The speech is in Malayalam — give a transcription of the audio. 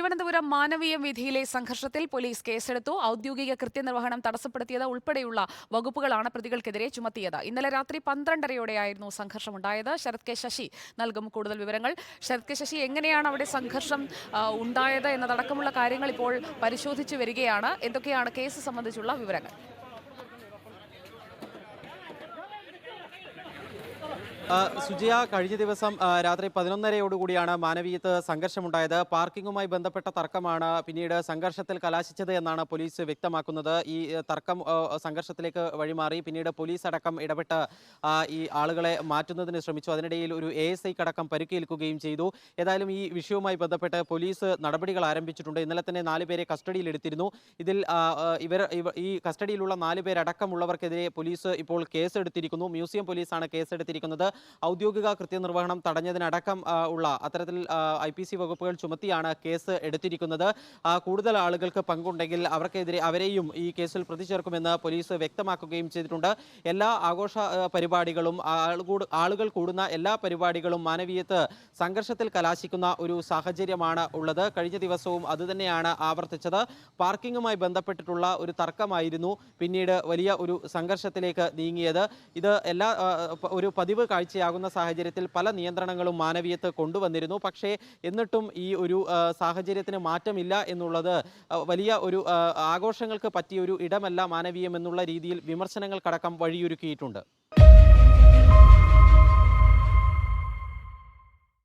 തിരുവനന്തപുരം മാനവീയം വീഥിയിലെ സംഘർഷത്തിൽ പോലീസ് കേസെടുത്തു. ഔദ്യോഗിക കൃത്യനിർവഹണം തടസ്സപ്പെടുത്തിയത് ഉൾപ്പെടെയുള്ള വകുപ്പുകളാണ് പ്രതികൾക്കെതിരെ ചുമത്തിയത്. ഇന്നലെ രാത്രി പന്ത്രണ്ടരയോടെയായിരുന്നു സംഘർഷമുണ്ടായത്. ശരത് കെ ശശി നൽകും കൂടുതൽ വിവരങ്ങൾ. ശരത് കെ ശശി എങ്ങനെയാണ് അവിടെ സംഘർഷം ഉണ്ടായത് എന്നതടക്കമുള്ള കാര്യങ്ങൾ ഇപ്പോൾ പരിശോധിച്ചു വരികയാണ്. എന്തൊക്കെയാണ് കേസ് സംബന്ധിച്ചുള്ള വിവരങ്ങൾ? സുജിയ കഴിഞ്ഞ ദിവസം രാത്രി പതിനൊന്നരയോടുകൂടിയാണ് മാനവീയത്ത് സംഘർഷമുണ്ടായത്. പാർക്കിങ്ങുമായി ബന്ധപ്പെട്ട തർക്കമാണ് പിന്നീട് സംഘർഷത്തിൽ കലാശിച്ചത് എന്നാണ് പോലീസ് വ്യക്തമാക്കുന്നത്. ഈ തർക്കം സംഘർഷത്തിലേക്ക് വഴിമാറി. പിന്നീട് പോലീസ് അടക്കം ഇടപെട്ട് ഈ ആളുകളെ മാറ്റുന്നതിന് ശ്രമിച്ചു. അതിനിടയിൽ ഒരു എ എസ് ഐക്കടക്കം പരുക്കേൽക്കുകയും ചെയ്തു. ഏതായാലും ഈ വിഷയവുമായി ബന്ധപ്പെട്ട് പോലീസ് നടപടികൾ ആരംഭിച്ചിട്ടുണ്ട്. ഇന്നലെ തന്നെ നാല് പേരെ കസ്റ്റഡിയിലെടുത്തിരുന്നു ഇതിൽ ഇവർ ഈ കസ്റ്റഡിയിലുള്ള നാല് പേരടക്കമുള്ളവർക്കെതിരെ പോലീസ് ഇപ്പോൾ കേസെടുത്തിരിക്കുന്നു. മ്യൂസിയം പോലീസാണ് കേസെടുത്തിരിക്കുന്നത്. ഔദ്യോഗിക കൃത്യനിർവഹണം തടഞ്ഞതിനടക്കം ഉള്ള അത്തരത്തിൽ ഐ പി സി വകുപ്പുകൾ ചുമത്തിയാണ് കേസ് എടുത്തിരിക്കുന്നത്. കൂടുതൽ ആളുകൾക്ക് പങ്കുണ്ടെങ്കിൽ അവർക്കെതിരെ അവരെയും ഈ കേസിൽ പ്രതി ചേർക്കുമെന്ന് പോലീസ് വ്യക്തമാക്കുകയും ചെയ്തിട്ടുണ്ട്. എല്ലാ ആഘോഷ പരിപാടികളും ആളുകൾ കൂടുന്ന എല്ലാ പരിപാടികളും മാനവീയത്ത് സംഘർഷത്തിൽ കലാശിക്കുന്ന ഒരു സാഹചര്യമാണ് ഉള്ളത്. കഴിഞ്ഞ ദിവസവും അതുതന്നെയാണ് ആവർത്തിച്ചത്. പാർക്കിങ്ങുമായി ബന്ധപ്പെട്ടിട്ടുള്ള ഒരു തർക്കമായിരുന്നു പിന്നീട് വലിയ ഒരു സംഘർഷത്തിലേക്ക് നീങ്ങിയത്. ഇത് എല്ലാ ഒരു പതിവ് കാഴ്ചയാകുന്ന സാഹചര്യത്തിൽ പല നിയന്ത്രണങ്ങളും മാനവീയത്ത് കൊണ്ടുവന്നിരുന്നു. പക്ഷേ എന്നിട്ടും ഈ ഒരു സാഹചര്യത്തിന് മാറ്റമില്ല എന്നുള്ളത് വലിയ ഒരു ആഘോഷങ്ങൾക്ക് പറ്റിയ ഒരു ഇടമല്ല മാനവീയം എന്നുള്ള രീതിയിൽ വിമർശനങ്ങൾക്കടക്കം വഴിയൊരുക്കിയിട്ടുണ്ട്.